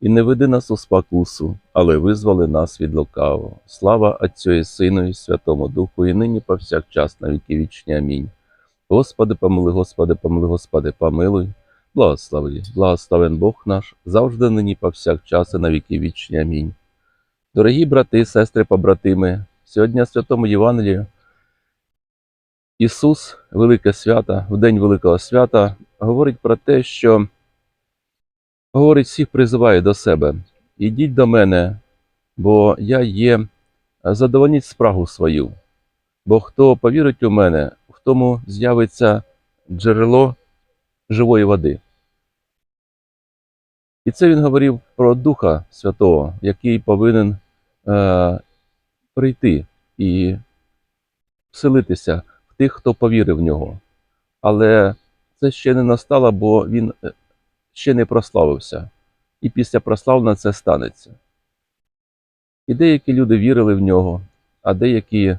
І не веди нас у спокусу, але визволи нас від лукавого. Слава Отцю і Сину і Святому Духу, і нині повсякчас на віки вічні. Амінь. Господи, помилуй, Господи, помилуй, Господи, помилуй. Благослови, благословен Бог наш, завжди нині повсякчас і на віки вічні. Амінь. Дорогі брати, сестри, побратими, сьогодні в Святому Євангелії Ісус, Велике свято, в День Великого свята, говорить про те, що говорить всіх призиває до себе. Ідіть до мене, бо я є, задовольніть спрагу свою. Бо хто повірить у мене, в тому з'явиться джерело живої води. І це він говорив про Духа Святого, який повинен е, прийти і вселитися в тих, хто повірив в нього. Але це ще не настало, бо він е, ще не прославився, і після прославлення це станеться. І деякі люди вірили в нього, а деякі е,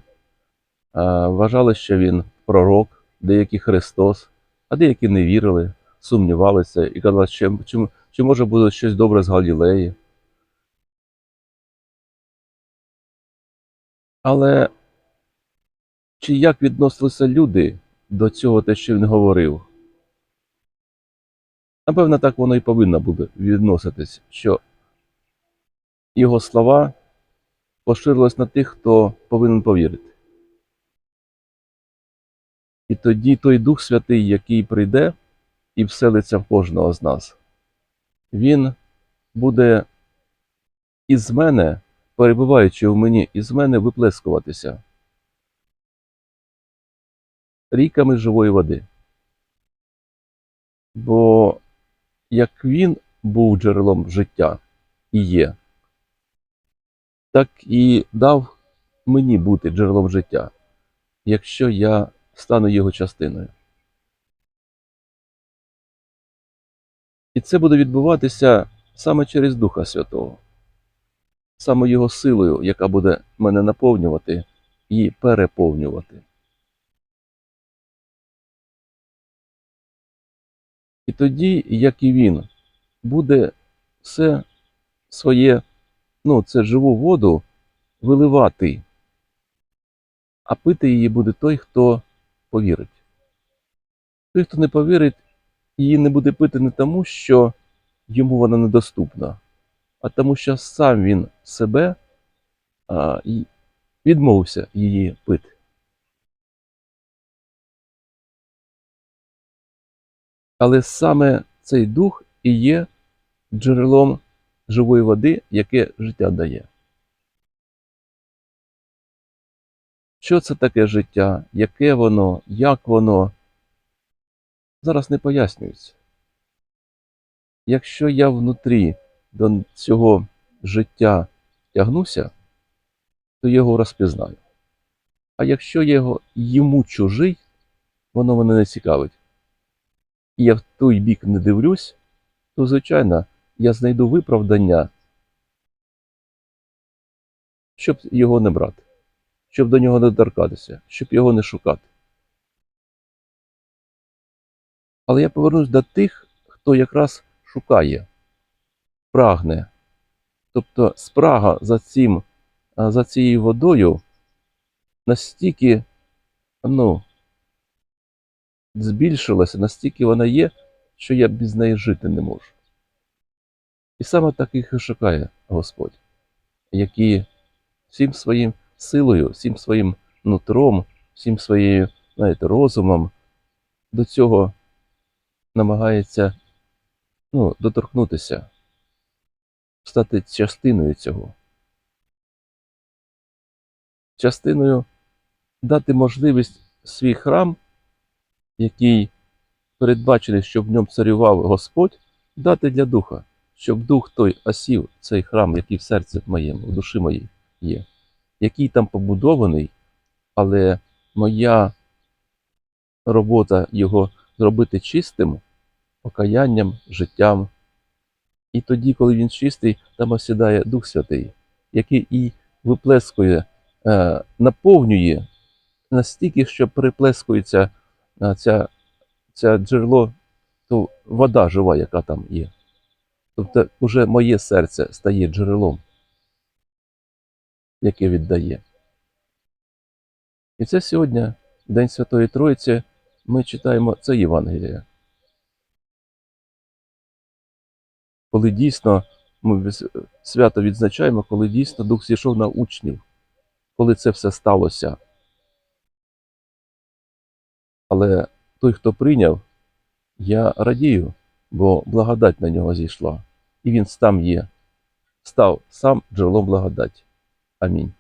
вважали, що він пророк, деякі Христос, а деякі не вірили, сумнівалися і казали, що, чи, чи може буде щось добре з Галілеї. Але чи як відносилися люди до цього, те, що він говорив? Напевно, так воно і повинно буде відноситись, що його слова поширились на тих, хто повинен повірити. І тоді той Дух Святий, який прийде і вселиться в кожного з нас, він буде із мене, перебуваючи в мені, із мене виплескуватися ріками живої води. Бо як він був джерелом життя і є, так і дав мені бути джерелом життя, якщо я стану його частиною. І це буде відбуватися саме через Духа Святого, саме Його силою, яка буде мене наповнювати і переповнювати. І тоді, як і він, буде все своє, ну, це живу воду виливати, а пити її буде той, хто повірить. Той, хто не повірить, її не буде пити не тому, що йому вона недоступна, а тому, що сам він себе а, відмовився її пити. Але саме цей дух і є джерелом живої води, яке життя дає. Що це таке життя, яке воно, як воно, зараз не пояснюється. Якщо я внутрі до цього життя тягнуся, то його розпізнаю. А якщо я його йому чужий, воно мене не цікавить і я в той бік не дивлюсь, то, звичайно, я знайду виправдання, щоб його не брати, щоб до нього не торкатися, щоб його не шукати. Але я повернусь до тих, хто якраз шукає, прагне. Тобто спрага за цим, за цією водою настільки, ну, збільшилася, настільки вона є, що я без неї жити не можу. І саме таких і шукає Господь, які всім своїм силою, всім своїм нутром, всім своєю знаєте, розумом до цього намагається ну, доторкнутися, стати частиною цього. Частиною дати можливість свій храм який передбачений, щоб в ньому царював Господь, дати для духа, щоб дух той осів цей храм, який в серці моєму, в душі моїй є. який там побудований, але моя робота його зробити чистим, покаянням, життям. І тоді, коли він чистий, там осідає Дух Святий, який і виплескує, е, наповнює настільки, що приплескується ця, ця джерело, то вода жива, яка там є. Тобто, уже моє серце стає джерелом, яке віддає. І це сьогодні, День Святої Троїці, ми читаємо це Євангеліє. Коли дійсно ми свято відзначаємо, коли дійсно Дух зійшов на учнів, коли це все сталося. Але той, хто прийняв, я радію, бо благодать на нього зійшла, і він сам є, став сам джерелом благодаті. Амінь.